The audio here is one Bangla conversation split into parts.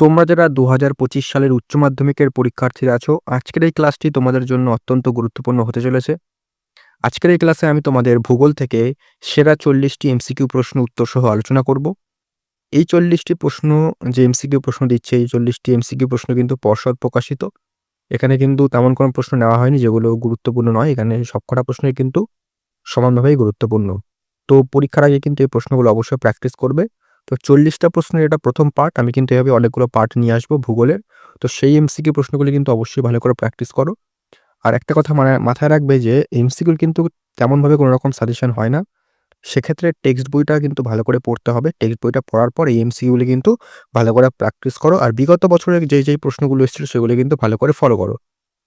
তোমরা যারা দু হাজার পঁচিশ সালের উচ্চ মাধ্যমিকের পরীক্ষার্থীরা আছো, আজকের এই ক্লাসটি তোমাদের জন্য অত্যন্ত গুরুত্বপূর্ণ হতে চলেছে। আজকের এই ক্লাসে আমি তোমাদের ভূগোল থেকে সেরা চল্লিশটি এমসিকিউ প্রশ্ন উত্তর সহ আলোচনা করব। এই চল্লিশটি প্রশ্ন যে এমসিকিউ প্রশ্ন দিচ্ছে, এই চল্লিশটি এমসিকিউ প্রশ্ন কিন্তু পর্ষদ প্রকাশিত। এখানে কিন্তু তেমন কোনো প্রশ্ন নেওয়া হয়নি, যেগুলো গুরুত্বপূর্ণ নয়। এখানে সবকটা প্রশ্নই কিন্তু সমানভাবেই গুরুত্বপূর্ণ। তো পরীক্ষার আগে কিন্তু এই প্রশ্নগুলো অবশ্যই প্র্যাকটিস করবে। তো চল্লিশটা প্রশ্নের এটা প্রথম পার্ট আমি কিন্তু এভাবে অনেকগুলো পার্ট নিয়ে আসব ভূগোলের। তো সেই এমসিকিউ প্রশ্নগুলি কিন্তু অবশ্যই ভালো করে প্র্যাকটিস করো। আর একটা কথা মানে মাথায় রাখবে যে এমসিকিউর কিন্তু তেমনভাবে কোনো রকম সাজেশন হয় না। সেক্ষেত্রে টেক্সট বইটা কিন্তু ভালো করে পড়তে হবে। টেক্সট বইটা পড়ার পর এই এমসিকিউগুলি কিন্তু ভালো করে প্র্যাকটিস করো। আর বিগত বছরের যেই যেই প্রশ্নগুলো এসেছিল সেগুলি কিন্তু ভালো করে ফলো করো।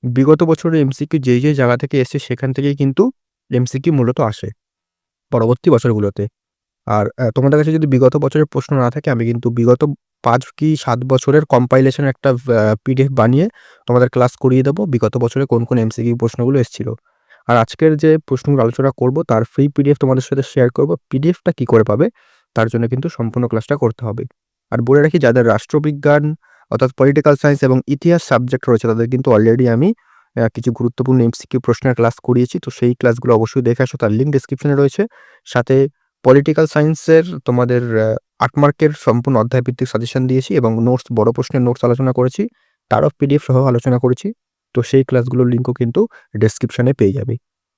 বিগত বছরের এমসিকিউ যেই যেই জায়গা থেকে এসে সেখান থেকেই কিন্তু এমসিকিউ মূলত আসে। পরবর্তী বছরগুলোতে। আর তোমাদের কাছে যদি বিগত বছরের প্রশ্ন না থাকে, আমি কিন্তু বিগত পাঁচ কি সাত বছরের কম্পাইলেশন একটা পিডিএফ বানিয়ে তোমাদের ক্লাস করিয়ে দেবো। বিগত বছরে কোন কোন এমসিকিউ প্রশ্নগুলো এসেছিল। আর আজকের যে প্রশ্নগুলো আলোচনা করব, তার ফ্রি পিডিএফ তোমাদের সাথে শেয়ার করব। পিডিএফটা কি করে পাবে? তার জন্য কিন্তু সম্পূর্ণ ক্লাসটা করতে হবে। আর বলে রাখি, যাদের রাষ্ট্রবিজ্ঞান, অর্থাৎ পলিটিক্যাল সায়েন্স এবং ইতিহাস সাবজেক্ট রয়েছে, তাদের কিন্তু অলরেডি আমি কিছু গুরুত্বপূর্ণ এমসিকিউ প্রশ্নের ক্লাস করিয়েছি। তো সেই ক্লাসগুলো অবশ্যই দেখে আসো, তার লিঙ্ক ডিসক্রিপশনে রয়েছে। সাথে পলিটিক্যাল সায়েন্সের তোমাদের আট মার্কের সম্পূর্ণ অধ্যায়ভিত্তিক সাজেশন দিয়েছি এবং নোটস বড় প্রশ্নের নোটস আলোচনা করেছি। তারও পিডিএফ সহ আলোচনা করেছি। তো সেই ক্লাসগুলোর লিঙ্কও কিন্তু ডেসক্রিপশনে পেয়ে যাবে।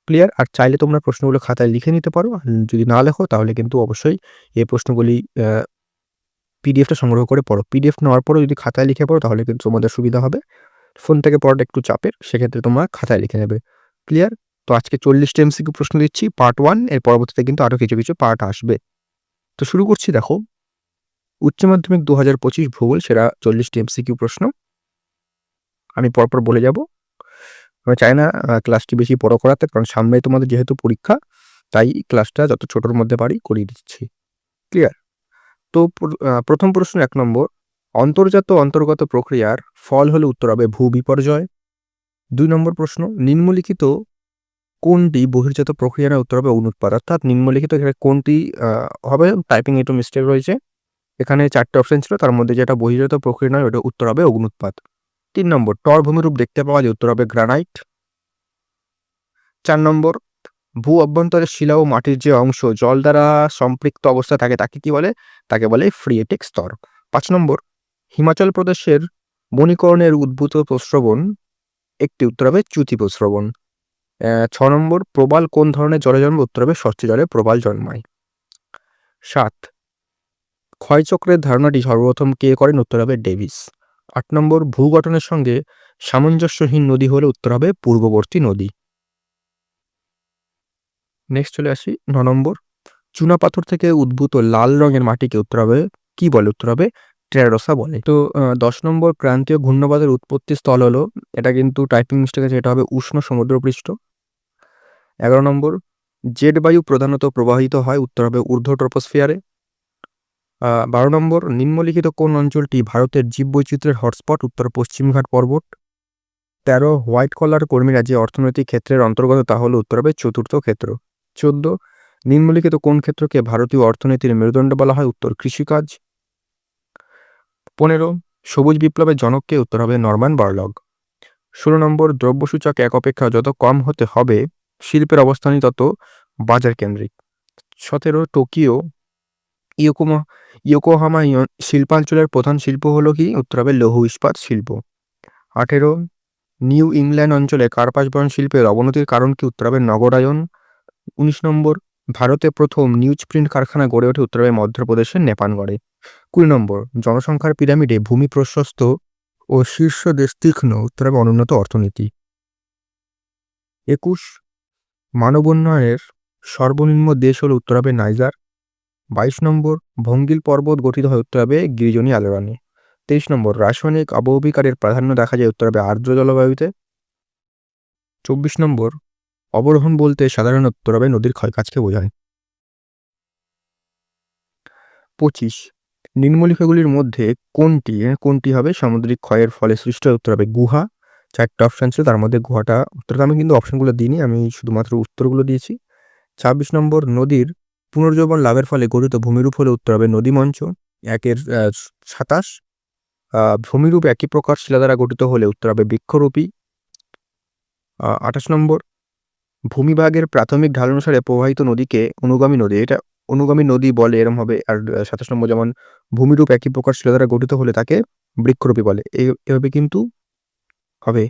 ক্লিয়ার আর চাইলে তোমরা প্রশ্নগুলো খাতায় লিখে নিতে পারো। যদি না লেখো, তাহলে কিন্তু অবশ্যই এই প্রশ্নগুলি পিডিএফটা সংগ্রহ করে পড়ো। পিডিএফ নেওয়ার পরও যদি খাতায় লিখে পড়ো, তাহলে কিন্তু তোমাদের সুবিধা হবে। ফোন থেকে পড়াটা একটু চাপের, সেক্ষেত্রে তোমরা খাতায় লিখে নেবে। ক্লিয়ার তো আজকে চল্লিশটা এমসিকিউ প্রশ্ন দিচ্ছি পার্ট ওয়ানের পরবর্তীতে কিন্তু আরও কিছু কিছু পার্ট আসবে। তো শুরু করছি, দেখো। উচ্চ মাধ্যমিক দু হাজার পঁচিশ ভূগোল, সেরা চল্লিশটি এমসিকিউ প্রশ্ন। আমি পরপর বলে যাব। আমি চাই না ক্লাসটি বেশি বড় করাতে, কারণ সামনে তোমাদের যেহেতু পরীক্ষা, তাই ক্লাসটা যত ছোটোর মধ্যে পারি করিয়ে দিচ্ছি। ক্লিয়ার তো প্রথম প্রশ্ন এক নম্বর। অন্তর্জাত অন্তর্গত প্রক্রিয়ার ফল হলে উত্তর হবে ভূ বিপর্যয়। দুই নম্বর প্রশ্ন, নিম্নলিখিত কোনটি বহির্জাত প্রক্রিয়া না উত্তর হবে অনুৎপাদ অর্থাৎ নিম্নলিখিত এখানে কোনটি হবে টাইপিং একটু মিস্টেক রয়েছে। এখানে চারটে অপশন ছিল তার মধ্যে যেটা বহির্জাত প্রক্রিয়া নয় ওটা উত্তর হবে অগ্নুৎপাত তিন নম্বর টর ভূমিরূপ দেখতে পাওয়া যায় উত্তর হবে গ্রানাইট চার নম্বর ভূ অভ্যন্তরের শিলা ও মাটির যে অংশ জল দ্বারা সম্পৃক্ত অবস্থা থাকে তাকে কি বলে? তাকে বলে ফ্রিয়েটিক স্তর। পাঁচ নম্বর হিমাচল প্রদেশের বনীকরণের উদ্ভূত প্রস্রবণ একটি উত্তর হবে চ্যুতি প্রস্রবণ। আহ, ছ নম্বর, প্রবাল কোন ধরনের জলে জন্ম? উত্তর হবে স্বচ্ছ জলে প্রবাল জন্মায়। সাত ক্ষয়চক্রের ধারণাটি সর্বপ্রথম কে করেন? উত্তর হবে ডেভিস। আট নম্বর, ভূগঠনের সঙ্গে সামঞ্জস্যহীন নদী হলে উত্তর হবে পূর্ববর্তী নদী। নেক্সট চলে আসি, ন নম্বর চুনাপাথর থেকে উদ্ভূত লাল রঙের মাটিকে উত্তর হবে, কি বলে? উত্তর হবে টেরারোসা বলে। তো দশ নম্বর ক্রান্তীয় ঘূর্ণবাদের উৎপত্তি স্থল হলো, এটা কিন্তু টাইপিং মিস্টেক আছে, এটা হবে উষ্ণ সমুদ্রপৃষ্ঠ। এগারো নম্বর জেড বায়ু প্রধানত প্রবাহিত হয় উত্তর হবে ঊর্ধ্ব ট্রপোস্ফিয়ারে বারো নম্বর, নিম্নলিখিত কোন অঞ্চলটি ভারতের জীববৈচিত্র্যের হটস্পট উত্তর পশ্চিমঘাট পর্বত। তেরো, হোয়াইট কলার কর্মীরা যে অর্থনৈতিক ক্ষেত্রের অন্তর্গত, তা হলো উত্তর হবে চতুর্থ ক্ষেত্র। চোদ্দ, নিম্নলিখিত কোন ক্ষেত্রকে ভারতীয় অর্থনীতির মেরুদণ্ড বলা হয়, উত্তর কৃষিকাজ। পনেরো, সবুজ বিপ্লবের জনককে উত্তর হবে নরমান বার্লগ। ষোলো নম্বর, দ্রব্যসূচক এক অপেক্ষা যত কম হতে হবে, শিল্পের অবস্থানই তত বাজার কেন্দ্রিক। সতেরো, টোকিও, ইয়োকোমা, ইয়োকোহামা শিল্পাঞ্চলের প্রধান শিল্প হলো কি? উত্তর হবে লৌহ ইস্পাত শিল্প। আঠেরো, নিউ ইংল্যান্ড অঞ্চলে কার্পাস বয়ন শিল্পের অবনতির কারণ কি? উত্তর হবে নগরায়ন উনিশ নম্বর ভারতে প্রথম নিউজ প্রিন্ট কারখানা গড়ে ওঠে উত্তর হবে মধ্যপ্রদেশের নেপানগড়ে কুড়ি নম্বর, জনসংখ্যার পিরামিডে ভূমি প্রশস্ত ও শীর্ষ দেশ তীক্ষ্ণ উত্তর হবে অনুন্নত অর্থনীতি। একুশ মানব উন্নয়নের সর্বনিম্ন দেশ হল উত্তর হবে নাইজার। বাইশ নম্বর, ভঙ্গিল পর্বত গঠিত হয় উত্তর হবে গিরিজনী আলোড়নে। তেইশ নম্বর, রাসায়নিক অববিকারের প্রাধান্য দেখা যায় উত্তর হবে আর্দ্র জলবায়ুতে। চব্বিশ নম্বর অবরোহণ বলতে সাধারণত উত্তর হবে নদীর ক্ষয়কাজকে বোঝায়। পঁচিশ, নিম্নলিখিতগুলির মধ্যে কোনটি কোনটি হবে সামুদ্রিক ক্ষয়ের ফলে সৃষ্ট? উত্তর হবে গুহা। চারটে অপশান ছিল, তার মধ্যে গুহাটা উত্তরটা আমি কিন্তু অপশানগুলো দিইনি, আমি শুধুমাত্র উত্তরগুলো দিয়েছি। ছাব্বিশ নম্বর, নদীর পুনর্জীবন লাভের ফলে গঠিত ভূমিরূপ হলে উত্তর হবে নদীমঞ্চ একের সাতাশ। ভূমিরূপ একই প্রকার শিলা দ্বারা গঠিত হলে উত্তর হবে বৃক্ষরূপী। আঠাশ নম্বর ভূমিভাগের প্রাথমিক ঢাল অনুসারে প্রবাহিত নদীকে অনুগামী নদী, এটা অনুগামী নদী বলে এরম হবে, আর সাতাশ নম্বর যেমন ভূমিরূপ একই প্রকার শিলা দ্বারা গঠিত হলে তাকে বৃক্ষরূপী বলে। এভাবে কিন্তু হবে।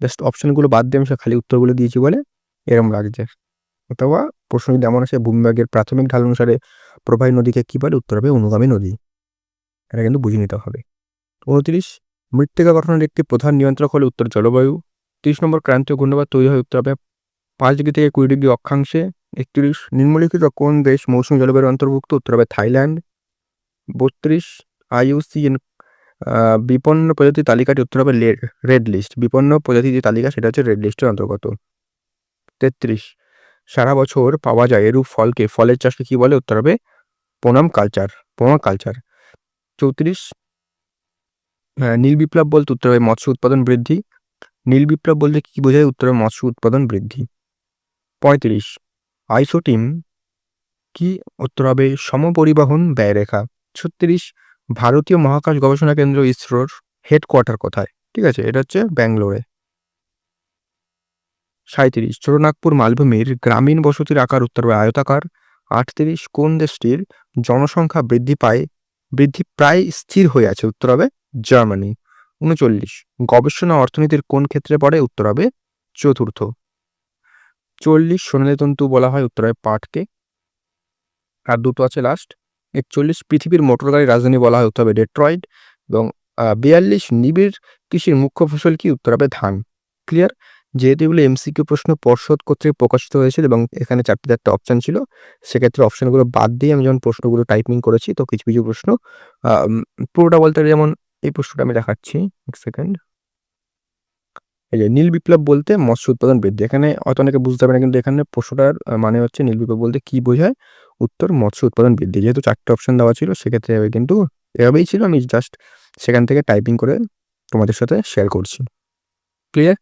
জাস্ট অপশনগুলো বাদ দিয়ে আমি খালি উত্তরগুলো দিয়েছি বলে এরম লাগছে। অথবা প্রশ্ন যদি এমন আছে ভূমিভাগের প্রাথমিক ঢাল অনুসারে প্রবাহী নদীকে কি বলে? উত্তর হবে অনুগামী নদী। এটা কিন্তু বুঝে নিতে হবে। উনত্রিশ, মৃত্তিকা গঠনের একটি প্রধান নিয়ন্ত্রক হলে উত্তর জলবায়ু। তিরিশ নম্বর ক্রান্তীয় ঘূর্ণবাদ তৈরি হয় উত্তর হবে পাঁচ ডিগ্রি থেকে কুড়ি ডিগ্রি অক্ষাংশে, একত্রিশ, নিম্নলিখিত কোন দেশ মৌসুমী জলবায়ুর অন্তর্ভুক্ত? উত্তর হবে থাইল্যান্ড। বত্রিশ আইইউসিএন বিপন্ন প্রজাতির তালিকাটি উত্তর হবে রেড লিস্ট। বিপন্ন প্রজাতির যে তালিকা, সেটা হচ্ছে রেড লিস্টের অন্তর্গত। তেত্রিশ, সারা বছর পাওয়া যায় এরূপ ফলকে, ফলের চাষকে কি বলে? উত্তর হবে পোনাম কালচার পোনা কালচার। চৌত্রিশ নীল বিপ্লব বলতে উত্তর হবে মৎস্য উৎপাদন বৃদ্ধি। নীল বিপ্লব বলতে কি বোঝায়? উত্তর হবে মৎস্য উৎপাদন বৃদ্ধি। পঁয়ত্রিশ। আইসোটিম কি উত্তর হবে সমপরিবহন ব্যয়রেখা? ছত্রিশ, ভারতীয় মহাকাশ গবেষণা কেন্দ্র ইসরোর হেডকোয়ার্টার কোথায়? ঠিক আছে, এটা হচ্ছে ব্যাঙ্গালোরে। সাঁত্রিশ ছোটনাগপুর মালভূমির গ্রামীণ বসতির আকার উত্তর হবে আয়তাকার। আটত্রিশ, কোন দেশটির জনসংখ্যা বৃদ্ধি পায়, বৃদ্ধি প্রায় স্থির হয়ে আছে উত্তর হবে জার্মানি। উনচল্লিশ, গবেষণা অর্থনীতির কোন ক্ষেত্রে পড়ে উত্তর হবে চতুর্থ চল্লিশ সোনালী তন্তু বলা হয় উত্তর হবে পাটকে। আর দুটো আছে লাস্ট একচল্লিশ পৃথিবীর মোটর গাড়ির রাজধানী বলা হয় উত্তর হবে ডেট্রয়েড এবং বিয়াল্লিশ নিবিড় কৃষির মুখ্য ফসল কি উত্তর হবে ধান। ক্লিয়ার যেহেতু এগুলো এমসিকিউ প্রশ্ন পর্ষদ কর্তৃক প্রকাশিত হয়েছিল এবং এখানে চারটি চারটে অপশান ছিল, সেক্ষেত্রে অপশানগুলো বাদ দিয়ে আমি যখন প্রশ্নগুলো টাইপিং করেছি, তো কিছু কিছু প্রশ্ন পুরোটা বলতে যেমন এই প্রশ্নটা আমি দেখাচ্ছি। এক সেকেন্ড এই যে নীল বিপ্লব বলতে মৎস্য উৎপাদন বৃদ্ধি। এখানে হয়তো অনেকে বুঝতে পারে না কিন্তু এখানে প্রশ্নটার মানে হচ্ছে নীল বিপ্লব বলতে কি বোঝায়? উত্তর, মৎস্য উৎপাদন বৃদ্ধি। যেহেতু চারটে অপশন দেওয়া ছিল, সেক্ষেত্রে কিন্তু এভাবেই ছিল। আমি জাস্ট সেখান থেকে টাইপিং করে তোমাদের সাথে শেয়ার করছি। ক্লিয়ার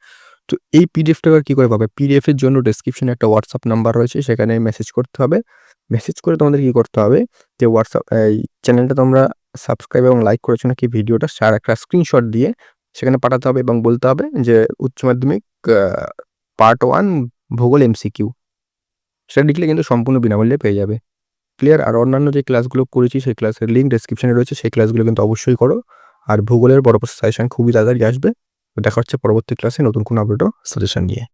তো এই পিডিএফটা কী করে পাবে? পিডিএফ এর জন্য ডেসক্রিপশনে একটা হোয়াটসঅ্যাপ নাম্বার রয়েছে, সেখানে মেসেজ করতে হবে। মেসেজ করে তোমাদের কি করতে হবে? যে হোয়াটসঅ্যাপ এই চ্যানেলটা তোমরা সাবস্ক্রাইব এবং লাইক করেছ নাকি? ভিডিওটা সার একটা স্ক্রিনশট দিয়ে সেখানে পাঠাতে হবে এবং বলতে হবে যে উচ্চ মাধ্যমিক পার্ট ওয়ান ভূগোল এমসিকিউ সেটা লিখলে কিন্তু সম্পূর্ণ বিনামূল্যে পেয়ে যাবে। ক্লিয়ার আর অন্যান্য যে ক্লাসগুলো করেছি, সেই ক্লাসের লিঙ্ক ডেসক্রিপশনে রয়েছে, সেই ক্লাসগুলো কিন্তু অবশ্যই করো। আর ভূগোলের বড় সাজেশন খুবই তাড়াতাড়ি আসবে। দেখা হচ্ছে পরবর্তী ক্লাসে নতুন কোনো আপডেটও সাজেশন নিয়ে।